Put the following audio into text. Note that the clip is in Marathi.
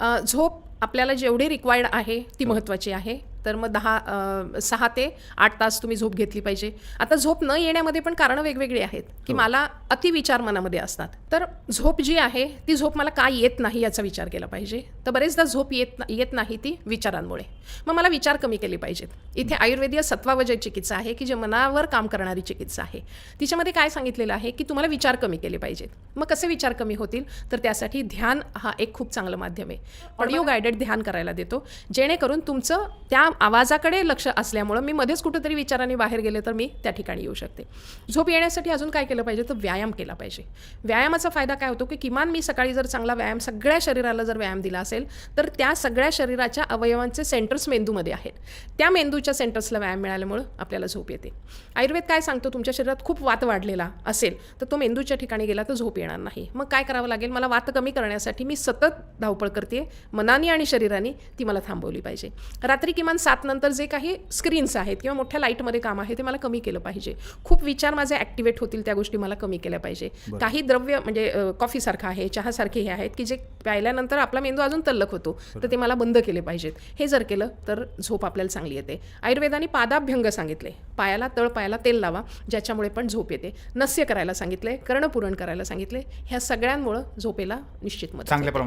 झोप आपल्याला जेवढी रिक्वायर्ड आहे ती महत्त्वाची आहे. तर मग दहा सहा ते आठ तास तुम्ही झोप घेतली पाहिजे. आता झोप न येण्यामध्ये पण कारणं वेगवेगळी आहेत की मला अतिविचार मनामध्ये असतात. तर झोप जी आहे ती झोप मला का येत नाही याचा विचार केला पाहिजे. तर बरेचदा झोप येत येत नाही ती विचारांमुळे. मग मला विचार कमी केले पाहिजेत. इथे आयुर्वेदीय सत्वावजय चिकित्सा आहे की जे मनावर काम करणारी चिकित्सा आहे. तिच्यामध्ये काय सांगितलेलं आहे की तुम्हाला विचार कमी केले पाहिजेत. मग कसे विचार कमी होतील? तर त्यासाठी ध्यान हा एक खूप चांगलं माध्यम आहे. ऑडिओ गायडेड ध्यान करायला देतो. जेणेकरून तुमचं त्या आवाजाकडे लक्ष असल्यामुळं मी मध्येच कुठेतरी विचाराने बाहेर गेले तर मी त्या ठिकाणी येऊ शकते. झोप येण्यासाठी अजून काय केलं पाहिजे? तर व्यायाम केला पाहिजे. व्यायामाचा फायदा काय होतो की किमान मी सकाळी जर चांगला व्यायाम सगळ्या शरीराला जर व्यायाम दिला असेल तर त्या सगळ्या शरीराच्या अवयवांचे सेंटर्स मेंदूमध्ये आहेत. त्या मेंदूच्या सेंटर्सला व्यायाम मिळाल्यामुळं आपल्याला झोप येते. आयुर्वेद काय सांगतो? तुमच्या शरीरात खूप वात वाढलेला असेल तर तो मेंदूच्या ठिकाणी गेला तर झोप येणार नाही. मग काय करावं लागेल? मला वात कमी करण्यासाठी मी सतत धावपळ करते मनाने आणि शरीराने ती मला थांबवली पाहिजे. रात्री किमान सात नंतर जे काही स्क्रीन्स आहेत किंवा मोठ्या लाईटमध्ये काम आहे ते मला कमी केलं पाहिजे. खूप विचार माझे ॲक्टिवेट होतील त्या गोष्टी मला कमी केल्या पाहिजे. काही द्रव्य म्हणजे कॉफीसारखं आहे चहासारखे हे आहेत की जे प्यायल्यानंतर आपला मेंदू अजून तल्लख होतो तर ते मला बंद केले पाहिजेत. हे जर केलं तर झोप आपल्याला चांगली येते. आयुर्वेदाने पादाभ्यंग सांगितले. पायाला तळ पायाला तेल लावा ज्याच्यामुळे पण झोप येते. नस्य करायला सांगितले कर्णपुरण करायला सांगितले ह्या सगळ्यांमुळं झोपेला निश्चित मदत चांगल्या प्रमाणात.